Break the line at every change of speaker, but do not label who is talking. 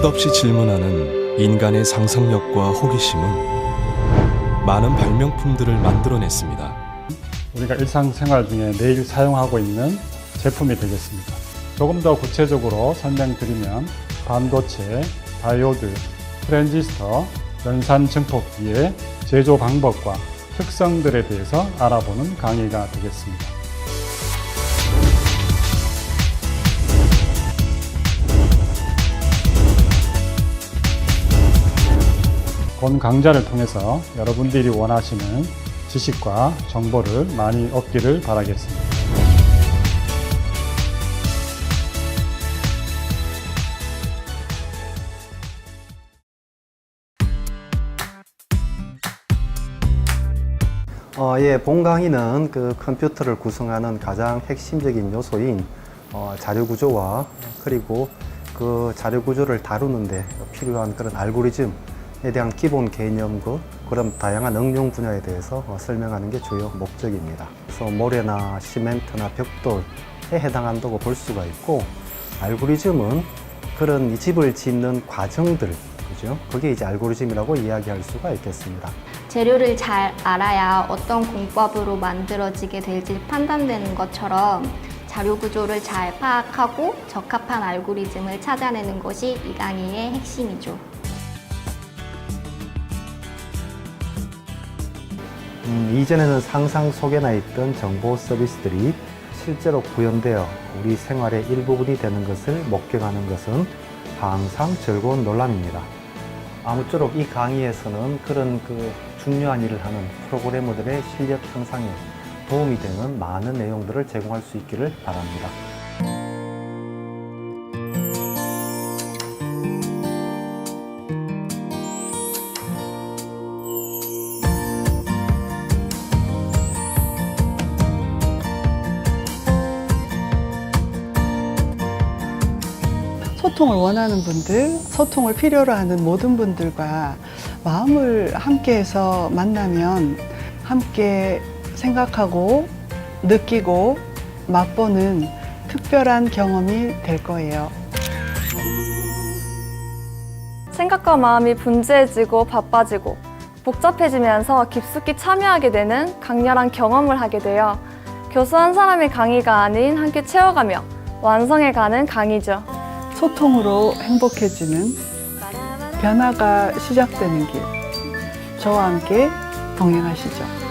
끝없이 질문하는 인간의 상상력과 호기심은 많은 발명품들을 만들어냈습니다.
우리가 일상생활 중에 매일 사용하고 있는 제품이 되겠습니다. 조금 더 구체적으로 설명드리면 반도체, 다이오드, 트랜지스터, 연산 증폭기의 제조 방법과 특성들에 대해서 알아보는 강의가 되겠습니다. 본 강좌를 통해서 여러분들이 원하시는 지식과 정보를 많이 얻기를 바라겠습니다.
어, 예, 본 강의는 그 컴퓨터를 구성하는 가장 핵심적인 요소인 어, 자료 구조와 그리고 그 자료 구조를 다루는데 필요한 그런 알고리즘에 대한 기본 개념과 그런 다양한 응용 분야에 대해서 어, 설명하는 게 주요 목적입니다. 그래서 모래나 시멘트나 벽돌에 해당한다고 볼 수가 있고 알고리즘은 그런 이 집을 짓는 과정들 그죠? 그게 이제 알고리즘이라고 이야기할 수가 있겠습니다.
재료를 잘 알아야 어떤 공법으로 만들어지게 될지 판단되는 것처럼 자료 구조를 잘 파악하고 적합한 알고리즘을 찾아내는 것이 이 강의의 핵심이죠.
음, 이전에는 상상 속에나 있던 정보 서비스들이 실제로 구현되어 우리 생활의 일부분이 되는 것을 목격하는 것은 항상 즐거운 놀람입니다. 아무쪼록 이 강의에서는 그런 그 중요한 일을 하는 프로그래머들의 실력 향상에 도움이 되는 많은 내용들을 제공할 수 있기를 바랍니다.
소통을 원하는 분들, 소통을 필요로 하는 모든 분들과 마음을 함께해서 만나면 함께 생각하고 느끼고 맛보는 특별한 경험이 될 거예요.
생각과 마음이 분주해지고 바빠지고 복잡해지면서 깊숙이 참여하게 되는 강렬한 경험을 하게 되어 교수 한 사람의 강의가 아닌 함께 채워가며 완성해가는 강의죠.
소통으로 행복해지는 변화가 시작되는 길. 저와 함께 동행하시죠.